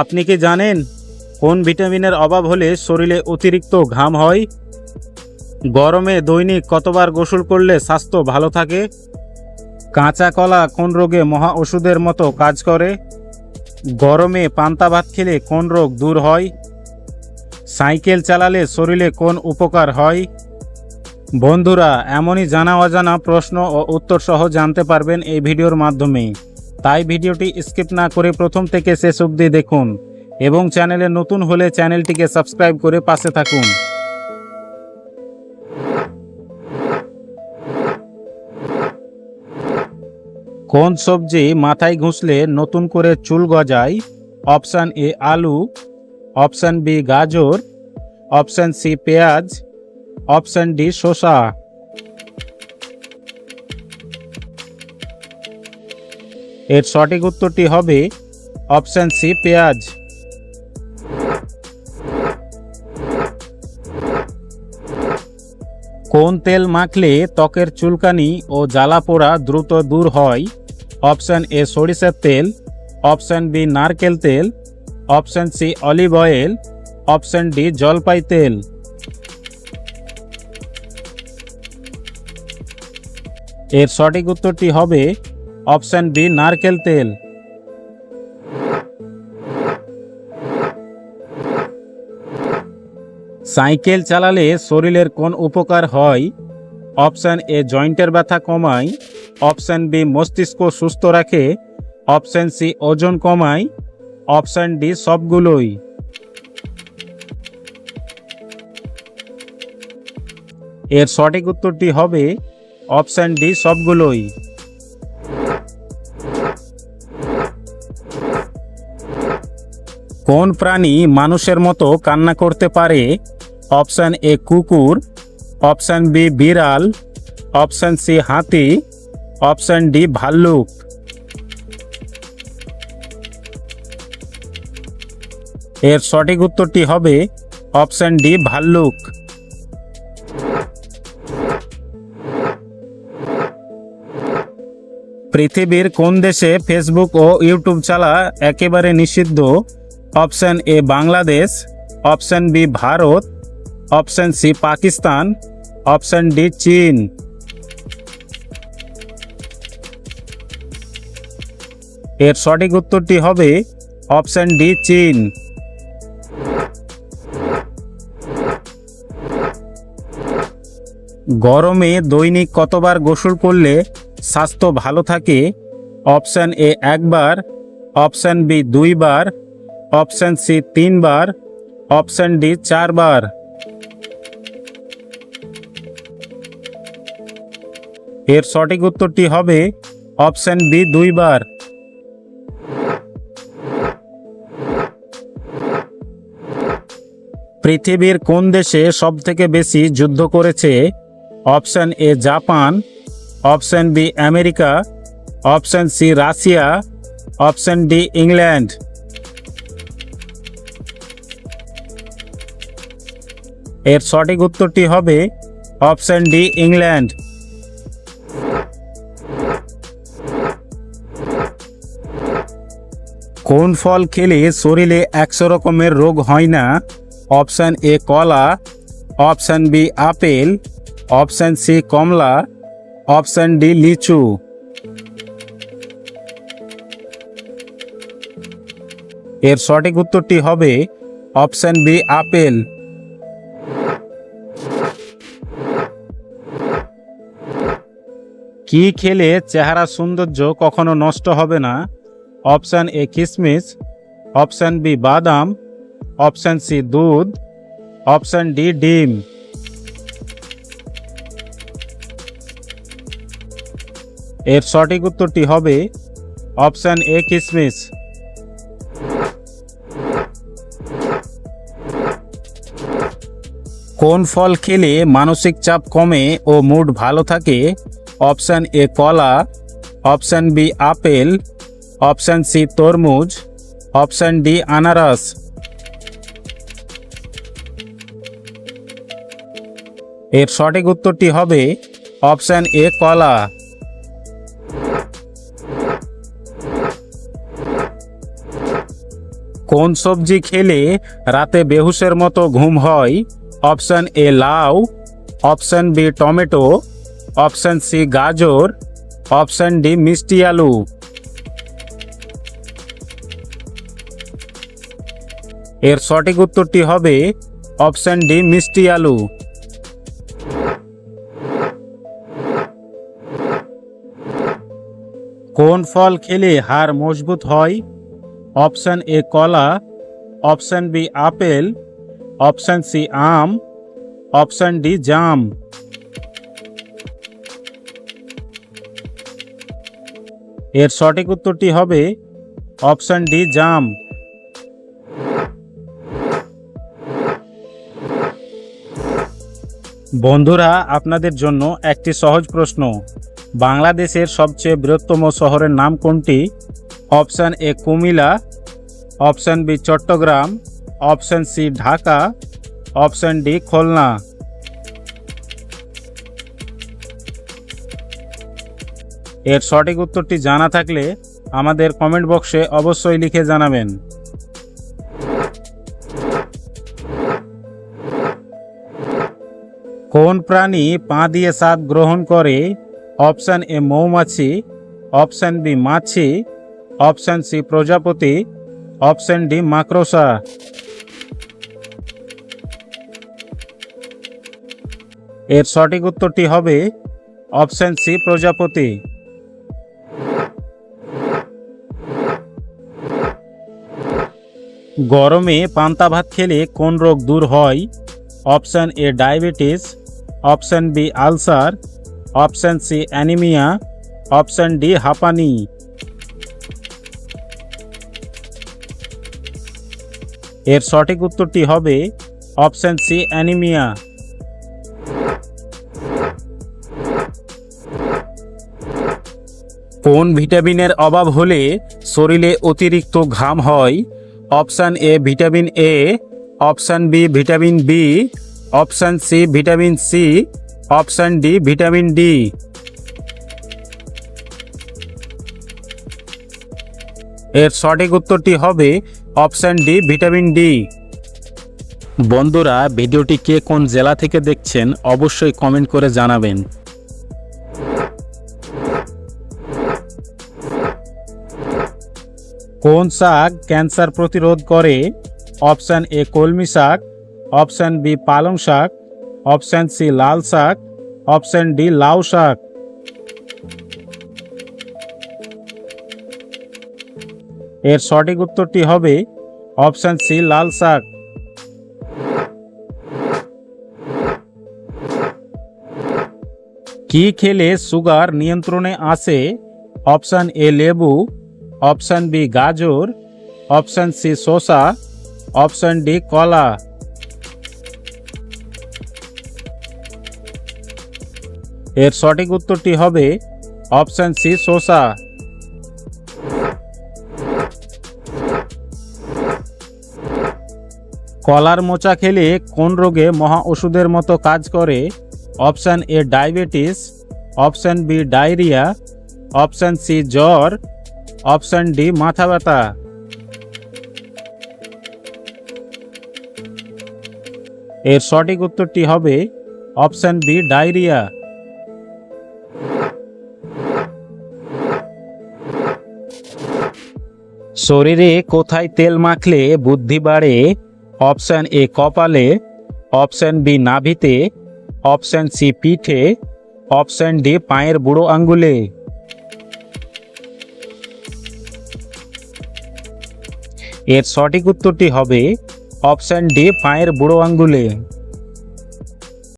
আপনি কি জানেন কোন ভিটামিনের অভাব হলে শরীরে অতিরিক্ত ঘাম হয়? গরমে দৈনিক কতবার গোসল করলে স্বাস্থ্য ভালো থাকে? কাঁচা কলা কোন রোগে মহা ওষুধের মতো কাজ করে? গরমে পান্তা ভাত খেলে কোন রোগ দূর হয়? সাইকেল চালালে শরীরে কোন উপকার হয়? বন্ধুরা, এমনই জানা অজানা প্রশ্ন ও উত্তর সহ জানতে পারবেন এই ভিডিওর মাধ্যমে। তাই ভিডিওটি স্কিপ না করে প্রথম থেকে শেষ অবধি দেখুন এবং চ্যানেলে নতুন হলে চ্যানেলটিকে সাবস্ক্রাইব করে পাশে থাকুন। কোন সবজি মাথায় ঘুষলে নতুন করে চুল গজায়? অপশান এ আলু, অপশান বি গাজর, অপশান সি পেঁয়াজ, অপশান ডি শসা। এর সঠিক উত্তরটি হবে অপশান সি, পেঁয়াজ। কোন তেল মাখলে ত্বকের চুলকানি ও জ্বালা পোড়া দ্রুত দূর হয়? অপশান এ, সরিষার তেল। অপশান বি, নারকেল তেল। Option C, olive oil. Option D, জলপাই তেল। এর সঠিক উত্তরটি হবে অপশান বি, নারকেল তেল। সাইকেল চালালে শরীরের কোন উপকার হয়? অপশান এ, জয়েন্টের ব্যথা কমায়। অপশান বি, মস্তিষ্ক সুস্থ রাখে। অপশান সি, ওজন কমায়। অপশান ডি, সবগুলোই। এর সঠিক উত্তরটি হবে অপশান ডি, সবগুলোই। কোন প্রাণী মানুষের মতো কান্না করতে পারে? অপশান এ কুকুর, অপশান বি বিড়াল, অপশান সি হাতি, অপশান ডি ভাল্লুক। এর সঠিক উত্তরটি হবে অপশান ডি ভাল্লুক। পৃথিবীর কোন দেশে ফেসবুক ও ইউটিউব চালা একেবারে নিষিদ্ধ? Option A Bangladesh, option B Bharat, option C Pakistan, option D চীন। এর সঠিক উত্তরটি হবে অপশান ডি চীন। গরমে দৈনিক কতবার গোসল করলে স্বাস্থ্য ভালো থাকে? অপশান এ একবার, অপশান বি দুইবার অপশান সি তিনবার, অপশান ডি চারবার। এর সঠিক উত্তরটি হবে অপশান বি দুইবার। পৃথিবীর কোন দেশে সবথেকে বেশি যুদ্ধ করেছে? Option A Japan, option B America, option C Russia, option D England. এর সঠিক উত্তরটি হবে অপশন ডি, ইংল্যান্ড। কোন ফল খেলে শরীরে একশো রকমের রোগ হয় না? অপশান এ, কলা। Option B, apple. Option C, কমলা। অপশান ডি, লিচু। এর সঠিক উত্তরটি হবে অপশান বি, আপেল। কি খেলে চেহারা সৌন্দর্য কখনো নষ্ট হবে না? অপশান এ কিশমিশ অপশান বি বাদাম, অপশান সি দুধ, অপশান ডি ডিম। এর সঠিক উত্তরটি হবে অপশান এ কিশমিশ কোন ফল খেলে মানসিক চাপ কমে ও মুড ভালো থাকে? অপশান এ কলা, option B apple, option C তরমুজ, অপশান ডি আনারস। এর সঠিক উত্তরটি হবে অপশান এ কলা। কোন সবজি খেলে রাতে বেহুশের মতো ঘুম হয়? অপশান এ লাউ, option B tomato option C গাজর, অপশন ডি মিষ্টি আলু। এর সঠিক উত্তরটি হবে অপশন ডি মিষ্টি আলু। কোন ফল খেলে হাড় মজবুত হয়? অপশন এ কলা, option B apple, option C আম, অপশন ডি জাম। এর সঠিক উত্তরটি হবে অপশান ডি, জাম। বন্ধুরা, আপনাদের জন্য একটি সহজ প্রশ্ন। বাংলাদেশের সবচেয়ে বৃহত্তম শহরের নাম কোনটি? Option A Comilla option B, Chattogram. Option C, Dhaka. Option D, Khulna. এর সঠিক উত্তরটি জানা থাকলে আমাদের কমেন্ট বক্সে অবশ্যই লিখে জানাবেন। কোন প্রাণী পা দিয়ে স্বাদ গ্রহণ করে? অপশান এ মৌমাছি, অপশান বি মাছি, অপশান সি প্রজাপতি, অপশান ডি মাকড়সা। এর সঠিক উত্তরটি হবে অপশান সি প্রজাপতি। গরমে পান্তা ভাত খেলে কোন রোগ দূর হয়? Option A diabetes, option B ulcer, option C anaemia, option D হাঁপানি। এর সঠিক উত্তরটি হবে অপশান সি অ্যানিমিয়া। কোন ভিটামিনের অভাব হলে শরীরে অতিরিক্ত ঘাম হয়? Option A vitamin A, option B vitamin B, option C vitamin C, option D vitamin D. এর সঠিক উত্তরটি হবে অপশান ডি ভিটামিন ডি। বন্ধুরা, ভিডিওটি কে কোন জেলা থেকে দেখছেন অবশ্যই কমেন্ট করে জানাবেন। কোন শাক ক্যান্সার প্রতিরোধ করে? অপশান এ কলমি শাক, অপশান বি পালং শাক, অপশান সি লাল শাক, অপশান ডি লাউ শাক। এর সঠিক উত্তরটি হবে অপশান সি লাল শাক। কি খেলে সুগার নিয়ন্ত্রণে আসে? অপশান এ লেবু অপশান বি গাজর, অপশান সি শসা, অপশান ডি কলা। এর সঠিক উত্তরটি হবে অপশান সি শসা। কলার মোচা খেলে কোন রোগে মহা ওষুধের মতো কাজ করে? Option A diabetes, option B diarrhoea, option C জ্বর অপশান ডি, মাথা ব্যথা। এর সঠিক উত্তরটি হবে অপশান বি, ডায়রিয়া। শরীরে কোথায় তেল মাখলে বুদ্ধি বাড়ে? অপশান এ, কপালে। অপশান বি, নাভিতে। অপশান সি, পিঠে। অপশান ডি, পায়ের বুড়ো আঙ্গুলে। এর সঠিক উত্তরটি হবে অপশান ডি পায়ের বুড়ো আঙ্গুলে।